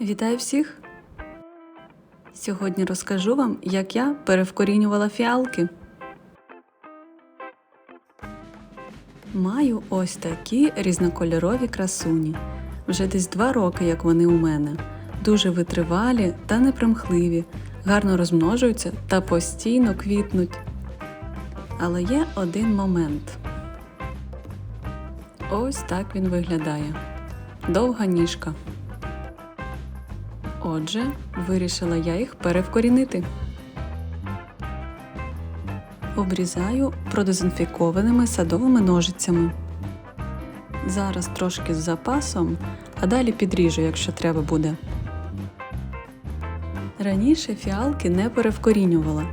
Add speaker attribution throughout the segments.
Speaker 1: Вітаю всіх! Сьогодні розкажу вам, як я перевкорінювала фіалки. Маю ось такі різнокольорові красуні. Вже десь два роки, як вони у мене. Дуже витривалі та непримхливі, гарно розмножуються та постійно квітнуть. Але є один момент. Ось так він виглядає. Довга ніжка. Отже, вирішила я їх перевкорінити. Обрізаю продезінфікованими садовими ножицями. Зараз трошки з запасом, а далі підріжу, якщо треба буде. Раніше фіалки не перевкорінювала,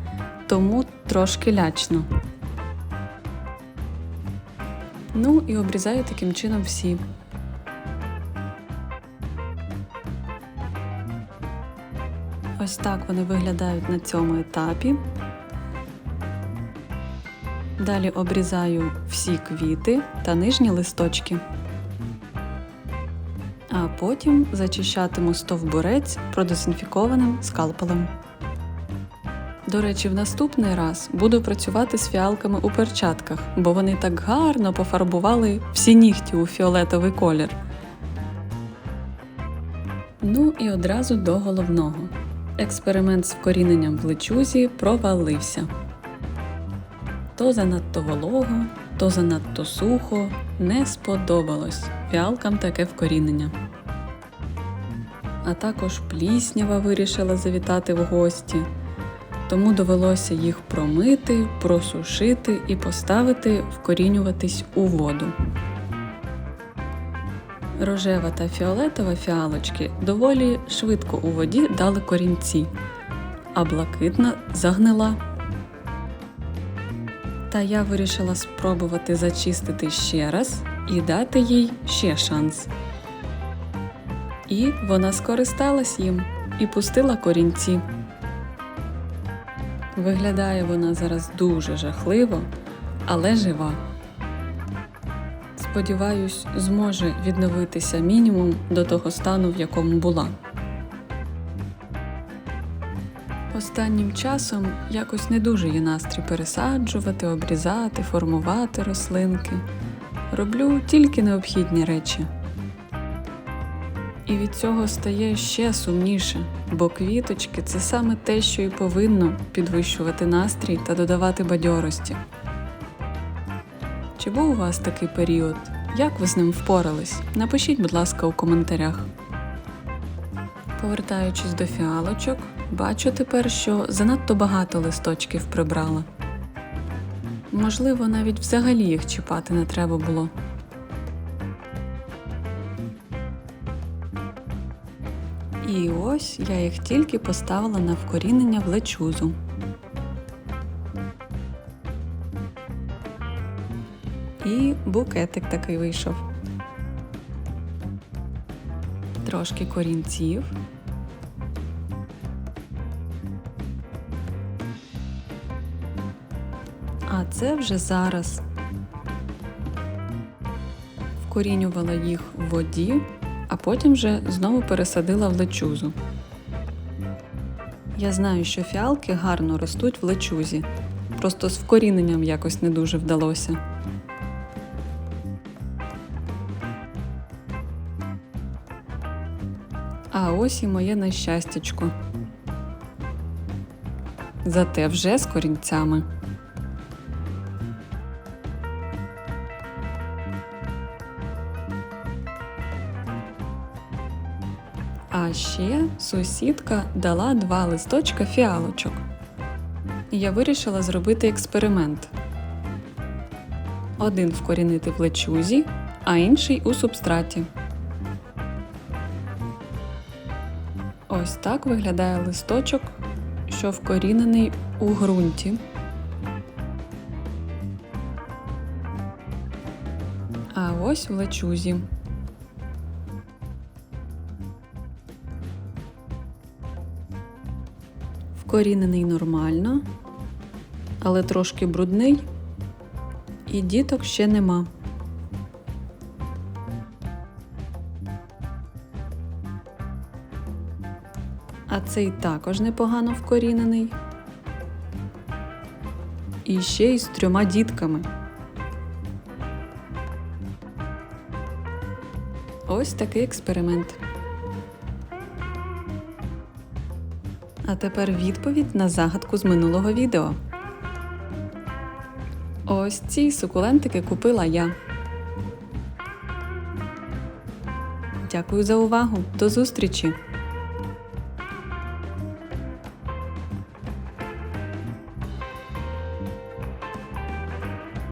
Speaker 1: тому трошки лячно. Ну і обрізаю таким чином всі. Ось так вони виглядають на цьому етапі. Далі обрізаю всі квіти та нижні листочки. А потім зачищатиму стовбурець продезінфікованим скалпелем. До речі, в наступний раз буду працювати з фіалками у перчатках, бо вони так гарно пофарбували всі нігті у фіолетовий колір. Ну і одразу до головного. Експеримент з вкоріненням в лечузі провалився. То занадто волого, то занадто сухо, не сподобалось фіалкам таке вкорінення. А також пліснява вирішила завітати в гості, тому довелося їх промити, просушити і поставити вкорінюватись у воду. Рожева та фіолетова фіалочки доволі швидко у воді дали корінці, а блакитна загнила. Та я вирішила спробувати зачистити ще раз і дати їй ще шанс. І вона скористалась їм і пустила корінці. Виглядає вона зараз дуже жахливо, але жива. Сподіваюсь, зможе відновитися мінімум до того стану, в якому була. Останнім часом якось не дуже є настрій пересаджувати, обрізати, формувати рослинки. Роблю тільки необхідні речі. І від цього стає ще сумніше, бо квіточки це саме те, що і повинно підвищувати настрій та додавати бадьорості. Чи був у вас такий період? Як ви з ним впорались? Напишіть, будь ласка, у коментарях. Повертаючись до фіалочок, бачу тепер, що занадто багато листочків прибрала. Можливо, навіть взагалі їх чіпати не треба було. І ось я їх тільки поставила на вкорінення в лечузу. І букетик такий вийшов. Трошки корінців. А це вже зараз. Вкорінювала їх в воді, а потім вже знову пересадила в лечузу. Я знаю, що фіалки гарно ростуть в лечузі. Просто з вкоріненням якось не дуже вдалося. Ось і моє нещастячко. Зате вже з корінцями. А ще сусідка дала два листочка фіалочок. Я вирішила зробити експеримент. Один вкорінити в лечузі, а інший у субстраті. Ось так виглядає листочок, що вкорінений у ґрунті. А ось в лечузі. Вкорінений нормально, але трошки брудний, і діток ще нема. А цей також непогано вкорінений. І ще й з трьома дітками. Ось такий експеримент. А тепер відповідь на загадку з минулого відео. Ось ці сукулентики купила я. Дякую за увагу. До зустрічі!